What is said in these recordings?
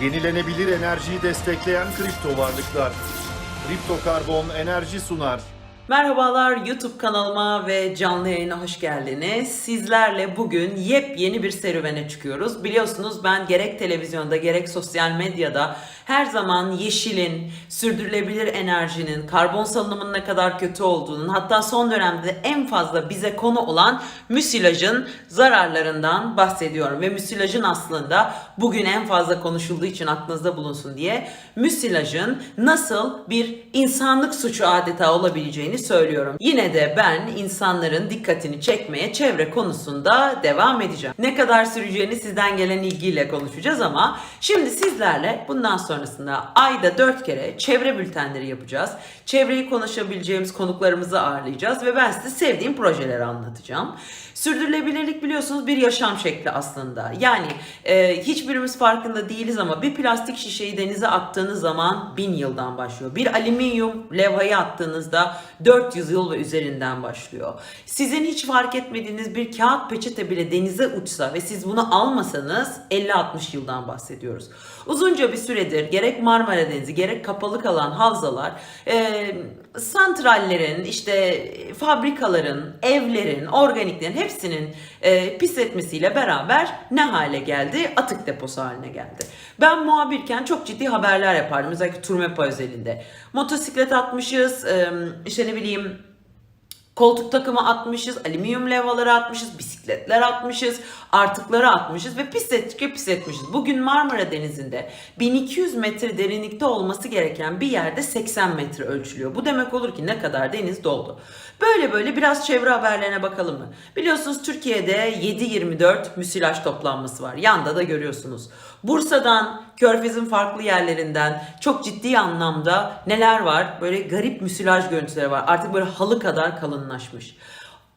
Yenilenebilir enerjiyi destekleyen kripto varlıklar. Kripto Karbon enerji sunar. Merhabalar YouTube kanalıma ve canlı yayına hoş geldiniz. Sizlerle bugün yepyeni bir serüvene çıkıyoruz. Biliyorsunuz ben gerek televizyonda gerek sosyal medyada her zaman yeşilin, sürdürülebilir enerjinin, karbon salınımının ne kadar kötü olduğunun hatta son dönemde en fazla bize konu olan müsilajın zararlarından bahsediyorum. Ve müsilajın aslında bugün en fazla konuşulduğu için aklınızda bulunsun diye müsilajın nasıl bir insanlık suçu adeta olabileceğini söylüyorum. Yine de ben insanların dikkatini çekmeye çevre konusunda devam edeceğim. Ne kadar süreceğini sizden gelen ilgiyle konuşacağız ama şimdi sizlerle bundan sonrasında ayda 4 kere çevre bültenleri yapacağız. Çevreyi konuşabileceğimiz konuklarımızı ağırlayacağız ve ben size sevdiğim projeleri anlatacağım. Sürdürülebilirlik biliyorsunuz bir yaşam şekli aslında. Yani e, hiçbirimiz farkında değiliz ama bir plastik şişeyi denize attığınız zaman bin yıldan başlıyor. Bir alüminyum levhayı attığınızda 400 yıl ve üzerinden başlıyor. Sizin hiç fark etmediğiniz bir kağıt peçete bile denize uçsa ve siz bunu almasanız 50-60 yıldan bahsediyoruz. Uzunca bir süredir gerek Marmara Denizi gerek kapalı kalan havzalar e, santrallerin, işte fabrikaların, evlerin, organiklerin hepsinin e, pis etmesiyle beraber ne hale geldi? Atık deposu haline geldi. Ben muhabirken çok ciddi haberler yapardım. Özellikle Turmepa özelinde. Motosiklet atmışız, e, işte ne bileyim Koltuk takımı atmışız, alüminyum levhaları atmışız, bisikletler atmışız, artıkları atmışız ve pis ettikçe pis etmişiz. Bugün Marmara Denizi'nde 1200 metre derinlikte olması gereken bir yerde 80 metre ölçülüyor. Bu demek olur ki ne kadar deniz doldu. Böyle böyle biraz çevre haberlerine bakalım mı? Biliyorsunuz Türkiye'de 7-24 müsilaj toplanması var. Yanda da görüyorsunuz. Bursa'dan, Körfez'in farklı yerlerinden çok ciddi anlamda neler var? Böyle garip müsilaj görüntüleri var. Artık böyle halı kadar kalınlaşmış.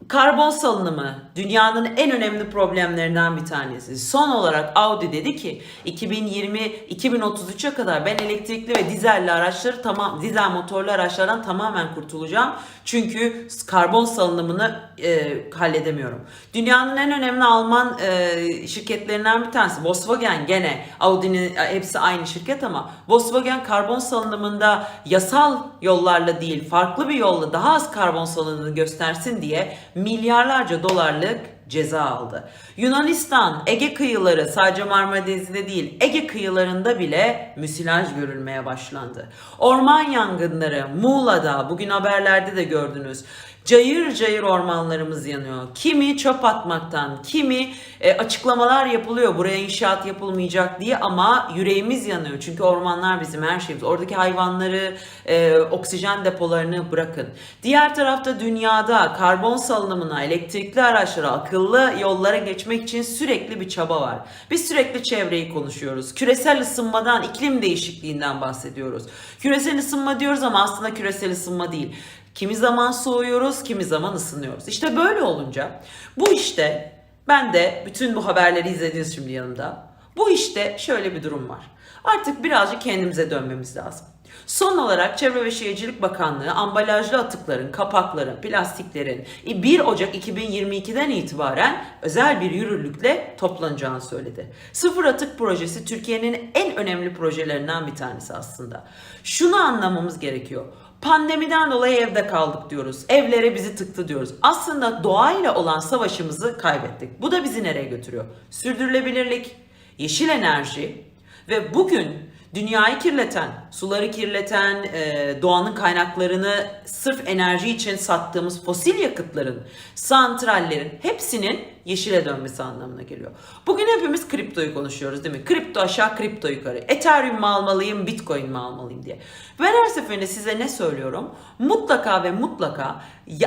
Karbon salınımı dünyanın en önemli problemlerinden bir tanesi. Son olarak Audi dedi ki 2020-2033'e kadar ben elektrikli ve dizelli araçları tamam dizel motorlu araçlardan tamamen kurtulacağım. Çünkü karbon salınımını e, halledemiyorum. Dünyanın en önemli Alman e, şirketlerinden bir tanesi Volkswagen gene Audi'nin e, hepsi aynı şirket ama Volkswagen karbon salınımında yasal yollarla değil farklı bir yolla daha az karbon salınımını göstersin diye milyarlarca dolarlık ceza aldı. Yunanistan, Ege kıyıları sadece Marmara Denizi'nde değil Ege kıyılarında bile müsilaj görülmeye başlandı. Orman yangınları Muğla'da bugün haberlerde de gördünüz. Cayır cayır ormanlarımız yanıyor. Kimi çöp atmaktan, kimi e, açıklamalar yapılıyor buraya inşaat yapılmayacak diye ama yüreğimiz yanıyor. Çünkü ormanlar bizim her şeyimiz. Oradaki hayvanları, e, oksijen depolarını bırakın. Diğer tarafta dünyada karbon salınımına, elektrikli araçlara, akıllı yollara geçmek için sürekli bir çaba var. Biz sürekli çevreyi konuşuyoruz. Küresel ısınmadan, iklim değişikliğinden bahsediyoruz. Küresel ısınma diyoruz ama aslında küresel ısınma değil. Kimi zaman soğuyoruz, kimi zaman ısınıyoruz. İşte böyle olunca bu işte ben de bütün bu haberleri izlediniz şimdi yanımda. Bu işte şöyle bir durum var. Artık birazcık kendimize dönmemiz lazım. Son olarak Çevre ve Şehircilik Bakanlığı ambalajlı atıkların, kapakların, plastiklerin 1 Ocak 2022'den itibaren özel bir yürürlükle toplanacağını söyledi. Sıfır Atık Projesi Türkiye'nin en önemli projelerinden bir tanesi aslında. Şunu anlamamız gerekiyor. Pandemiden dolayı evde kaldık diyoruz. Evlere bizi tıktı diyoruz. Aslında doğayla olan savaşımızı kaybettik. Bu da bizi nereye götürüyor? Sürdürülebilirlik, yeşil enerji ve bugün dünyayı kirleten, suları kirleten, e, doğanın kaynaklarını sırf enerji için sattığımız fosil yakıtların, santrallerin hepsinin yeşile dönmesi anlamına geliyor. Bugün hepimiz kriptoyu konuşuyoruz değil mi? Kripto aşağı, kripto yukarı. Ethereum mu almalıyım, Bitcoin mi almalıyım diye. Ben her seferinde size ne söylüyorum? Mutlaka ve mutlaka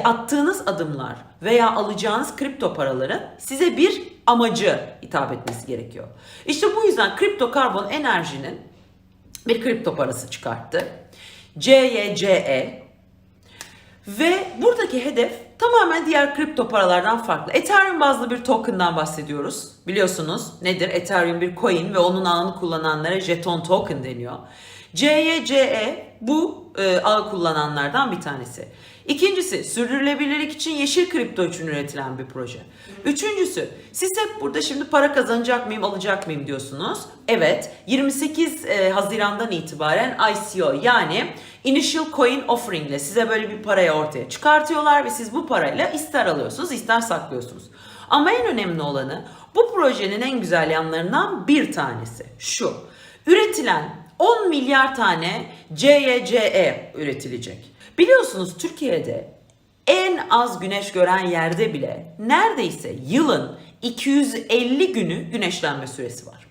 attığınız adımlar veya alacağınız kripto paraların size bir amacı hitap etmesi gerekiyor. İşte bu yüzden kripto karbon enerjinin bir kripto parası çıkarttı. CYCE ve buradaki hedef tamamen diğer kripto paralardan farklı. Ethereum bazlı bir token'dan bahsediyoruz. Biliyorsunuz nedir? Ethereum bir coin ve onun ağını kullananlara jeton token deniyor. CYCE bu e, ağı kullananlardan bir tanesi. İkincisi sürdürülebilirlik için yeşil kripto için üretilen bir proje. Üçüncüsü siz hep burada şimdi para kazanacak mıyım alacak mıyım diyorsunuz. Evet 28 e, Haziran'dan itibaren ICO yani Initial Coin Offering ile size böyle bir parayı ortaya çıkartıyorlar ve siz bu parayla ister alıyorsunuz ister saklıyorsunuz. Ama en önemli olanı bu projenin en güzel yanlarından bir tanesi şu. Üretilen 10 milyar tane CYCE üretilecek. Biliyorsunuz Türkiye'de en az güneş gören yerde bile neredeyse yılın 250 günü güneşlenme süresi var.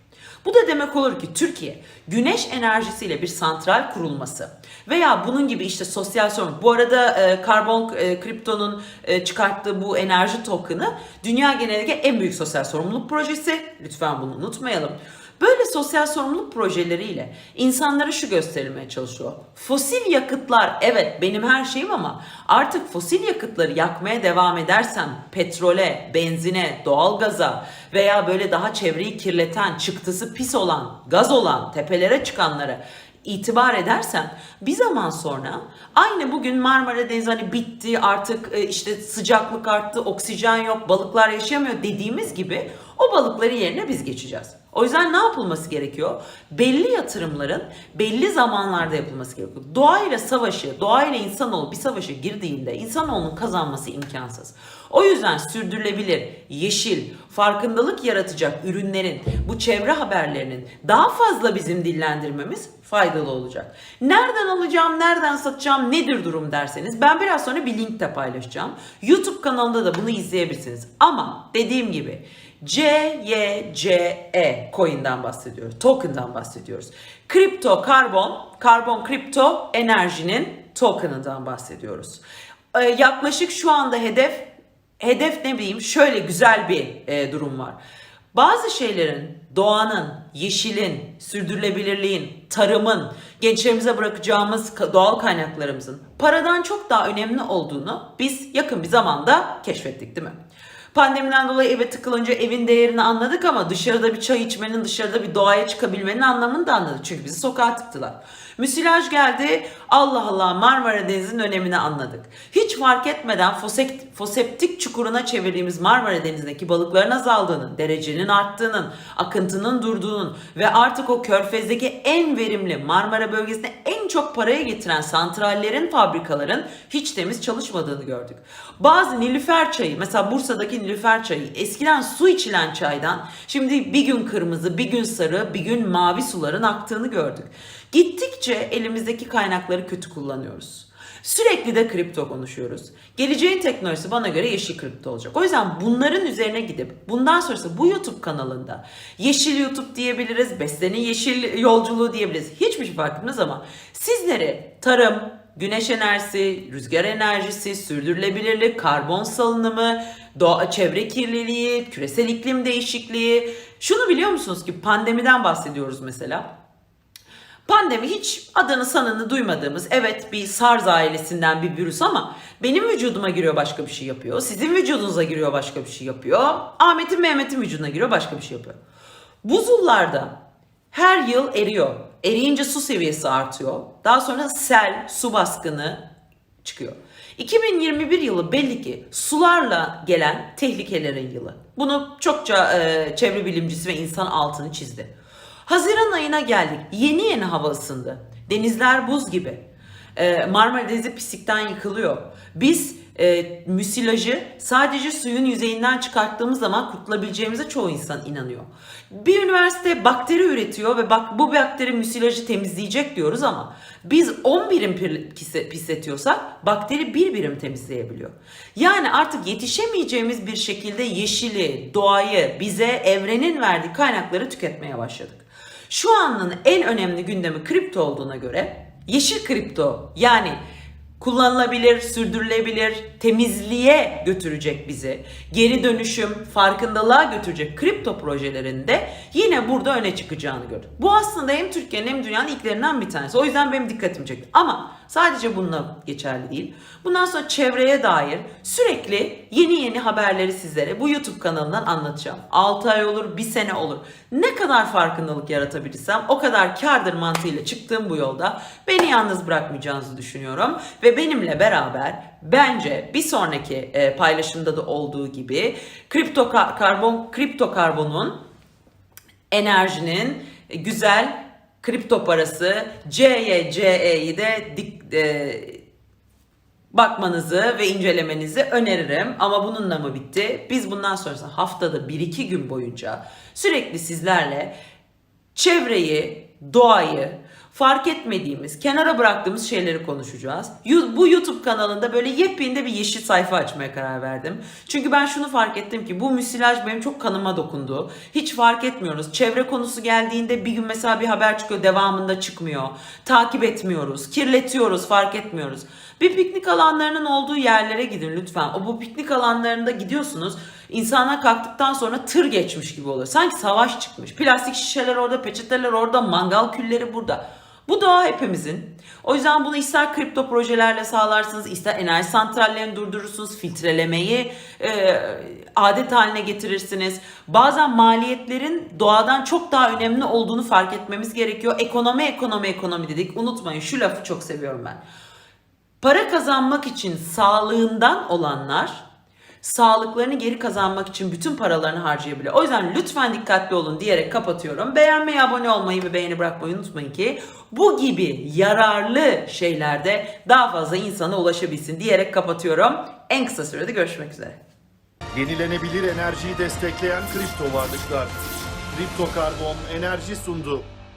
Bu da demek olur ki Türkiye güneş enerjisiyle bir santral kurulması veya bunun gibi işte sosyal sorun. Bu arada e, karbon e, kriptonun e, çıkarttığı bu enerji token'ı dünya genelinde en büyük sosyal sorumluluk projesi. Lütfen bunu unutmayalım. Böyle sosyal sorumluluk projeleriyle insanlara şu gösterilmeye çalışıyor. Fosil yakıtlar evet benim her şeyim ama artık fosil yakıtları yakmaya devam edersem petrole, benzine, doğalgaza veya böyle daha çevreyi kirleten, çıktısı pis olan, gaz olan, tepelere çıkanlara itibar edersem bir zaman sonra aynı bugün Marmara Denizi hani bitti artık e, işte sıcaklık arttı, oksijen yok, balıklar yaşayamıyor dediğimiz gibi o balıkları yerine biz geçeceğiz. O yüzden ne yapılması gerekiyor? Belli yatırımların belli zamanlarda yapılması gerekiyor. Doğayla savaşı, doğayla insanoğlu bir savaşa girdiğinde insanoğlunun kazanması imkansız. O yüzden sürdürülebilir, yeşil, farkındalık yaratacak ürünlerin, bu çevre haberlerinin daha fazla bizim dillendirmemiz faydalı olacak. Nereden alacağım, nereden satacağım, nedir durum derseniz ben biraz sonra bir link de paylaşacağım. YouTube kanalında da bunu izleyebilirsiniz. Ama dediğim gibi CYCE coin'den bahsediyoruz. Token'dan bahsediyoruz. Kripto karbon, karbon kripto enerjinin token'ından bahsediyoruz. Ee, yaklaşık şu anda hedef hedef ne bileyim şöyle güzel bir e, durum var. Bazı şeylerin doğanın, yeşilin, sürdürülebilirliğin, tarımın, gençlerimize bırakacağımız ka- doğal kaynaklarımızın paradan çok daha önemli olduğunu biz yakın bir zamanda keşfettik değil mi? Pandemiden dolayı eve tıkılınca evin değerini anladık ama dışarıda bir çay içmenin, dışarıda bir doğaya çıkabilmenin anlamını da anladık. Çünkü bizi sokağa tıktılar. Müsilaj geldi, Allah Allah Marmara Denizi'nin önemini anladık. Hiç fark etmeden fosek- foseptik çukuruna çevirdiğimiz Marmara Denizi'ndeki balıkların azaldığının, derecenin arttığının, akıntının durduğunun ve artık o körfezdeki en verimli Marmara bölgesine en çok paraya getiren santrallerin, fabrikaların hiç temiz çalışmadığını gördük. Bazı Nilüfer çayı, mesela Bursa'daki Nilüfer çayı eskiden su içilen çaydan şimdi bir gün kırmızı, bir gün sarı, bir gün mavi suların aktığını gördük. Gittikçe elimizdeki kaynakları kötü kullanıyoruz. Sürekli de kripto konuşuyoruz. Geleceğin teknolojisi bana göre yeşil kripto olacak. O yüzden bunların üzerine gidip bundan sonrası bu YouTube kanalında yeşil YouTube diyebiliriz, beslenin yeşil yolculuğu diyebiliriz. Hiçbir şey fark etmez ama sizleri tarım, güneş enerjisi, rüzgar enerjisi, sürdürülebilirlik, karbon salınımı, doğa, çevre kirliliği, küresel iklim değişikliği. Şunu biliyor musunuz ki pandemiden bahsediyoruz mesela. Pandemi hiç adını sanını duymadığımız evet bir SARS ailesinden bir virüs ama benim vücuduma giriyor başka bir şey yapıyor. Sizin vücudunuza giriyor başka bir şey yapıyor. Ahmet'in Mehmet'in vücuduna giriyor başka bir şey yapıyor. Buzullarda her yıl eriyor. Eriyince su seviyesi artıyor. Daha sonra sel, su baskını çıkıyor. 2021 yılı belli ki sularla gelen tehlikelerin yılı. Bunu çokça e, çevre bilimcisi ve insan altını çizdi. Haziran ayına geldik. Yeni yeni hava ısındı. Denizler buz gibi. Ee, Marmara Denizi pislikten yıkılıyor. Biz e, müsilajı sadece suyun yüzeyinden çıkarttığımız zaman kurtulabileceğimize çoğu insan inanıyor. Bir üniversite bakteri üretiyor ve bak bu bakteri müsilajı temizleyecek diyoruz ama biz 10 birim pisletiyorsak bakteri bir birim temizleyebiliyor. Yani artık yetişemeyeceğimiz bir şekilde yeşili, doğayı, bize evrenin verdiği kaynakları tüketmeye başladık. Şu anın en önemli gündemi kripto olduğuna göre yeşil kripto yani kullanılabilir, sürdürülebilir, temizliğe götürecek bizi, geri dönüşüm, farkındalığa götürecek kripto projelerinde yine burada öne çıkacağını gördük. Bu aslında hem Türkiye'nin hem dünyanın ilklerinden bir tanesi. O yüzden benim dikkatimi çekti. Ama sadece bununla geçerli değil. Bundan sonra çevreye dair sürekli yeni yeni haberleri sizlere bu YouTube kanalından anlatacağım. 6 ay olur, 1 sene olur. Ne kadar farkındalık yaratabilirsem o kadar kardır mantığıyla çıktığım bu yolda beni yalnız bırakmayacağınızı düşünüyorum. Ve benimle beraber bence bir sonraki e, paylaşımda da olduğu gibi kripto ka- karbon kripto karbonun enerjinin güzel kripto parası CYCE'yi de dik, e, bakmanızı ve incelemenizi öneririm. Ama bununla mı bitti? Biz bundan sonrası haftada 1-2 gün boyunca sürekli sizlerle çevreyi, doğayı, fark etmediğimiz, kenara bıraktığımız şeyleri konuşacağız. Bu YouTube kanalında böyle yepyeni bir yeşil sayfa açmaya karar verdim. Çünkü ben şunu fark ettim ki bu müsilaj benim çok kanıma dokundu. Hiç fark etmiyoruz. Çevre konusu geldiğinde bir gün mesela bir haber çıkıyor, devamında çıkmıyor. Takip etmiyoruz, kirletiyoruz, fark etmiyoruz. Bir piknik alanlarının olduğu yerlere gidin lütfen. O bu piknik alanlarında gidiyorsunuz. İnsanlar kalktıktan sonra tır geçmiş gibi oluyor. Sanki savaş çıkmış. Plastik şişeler orada, peçeteler orada, mangal külleri burada. Bu doğa hepimizin. O yüzden bunu ister kripto projelerle sağlarsınız, ister enerji santrallerini durdurursunuz, filtrelemeyi e, adet haline getirirsiniz. Bazen maliyetlerin doğadan çok daha önemli olduğunu fark etmemiz gerekiyor. Ekonomi, ekonomi, ekonomi dedik. Unutmayın şu lafı çok seviyorum ben. Para kazanmak için sağlığından olanlar sağlıklarını geri kazanmak için bütün paralarını harcayabiliyor. O yüzden lütfen dikkatli olun diyerek kapatıyorum. Beğenmeyi, abone olmayı ve beğeni bırakmayı unutmayın ki bu gibi yararlı şeylerde daha fazla insana ulaşabilsin diyerek kapatıyorum. En kısa sürede görüşmek üzere. Yenilenebilir enerjiyi destekleyen kripto varlıklar. Kripto Karbon enerji sundu.